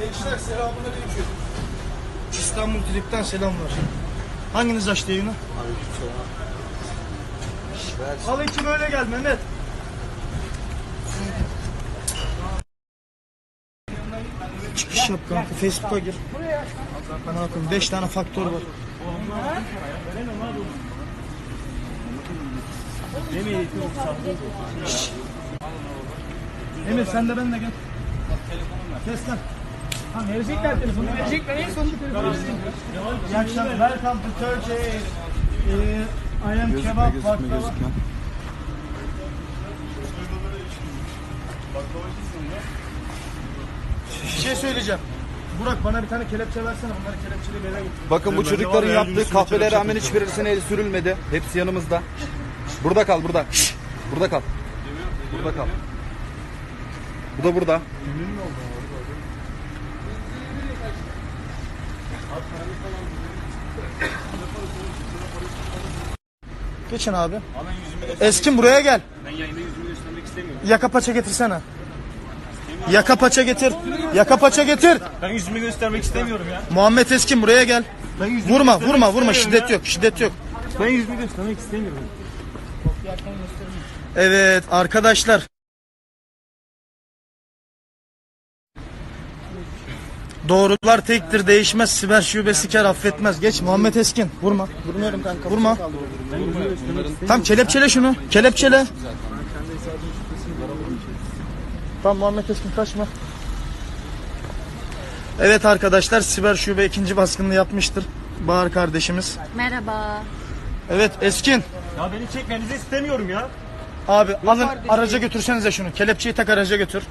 Gençler selamünaleyküm. İstanbul Trip'ten selamlar. Hanginiz açtı yayını? Al iki böyle gel Mehmet. Çıkış yap kanka. Facebook'a gir. Ne yapayım? 5 tane faktör var. Emir sen de benimle gel. Kes lan. Ha verecekler telefonu. Verecekler en sonunda telefonu. İyi akşamlar. Welcome to Turkey. Ee, I am kebap baklava. Bir şey söyleyeceğim. Burak bana bir tane kelepçe versene. Bunları kelepçeli bir eve götür. Bakın bu çocukların yaptığı kahvelere rağmen hiçbirisine el sürülmedi. Hepsi yanımızda. Burada kal burada. Burada kal. Burada kal. Bu da burada. Geçin abi. Eskin buraya gel. Ben yayında yüzümü göstermek istemiyorum. Yaka paça getirsene. Yaka paça getir. Yaka paça getir. Ben yüzümü göstermek istemiyorum ya. Muhammed Eskin buraya gel. Ben yüzümü Vurma göstermek vurma vurma istemiyorum şiddet ya. yok şiddet yok. Ben yüzümü göstermek istemiyorum. Evet arkadaşlar. Doğrular tektir değişmez siber şubesi kar affetmez. Geç Muhammed Eskin vurma. Vurmuyorum kanka. Vurma. Tam kelepçele şunu. Kelepçele. Tamam Muhammed Eskin kaçma. Evet arkadaşlar siber şube ikinci baskınını yapmıştır. Bahar kardeşimiz. Merhaba. Evet Eskin. Ya beni çekmenizi istemiyorum ya. Abi alın araca götürsenize şunu. Kelepçeyi tak araca götür.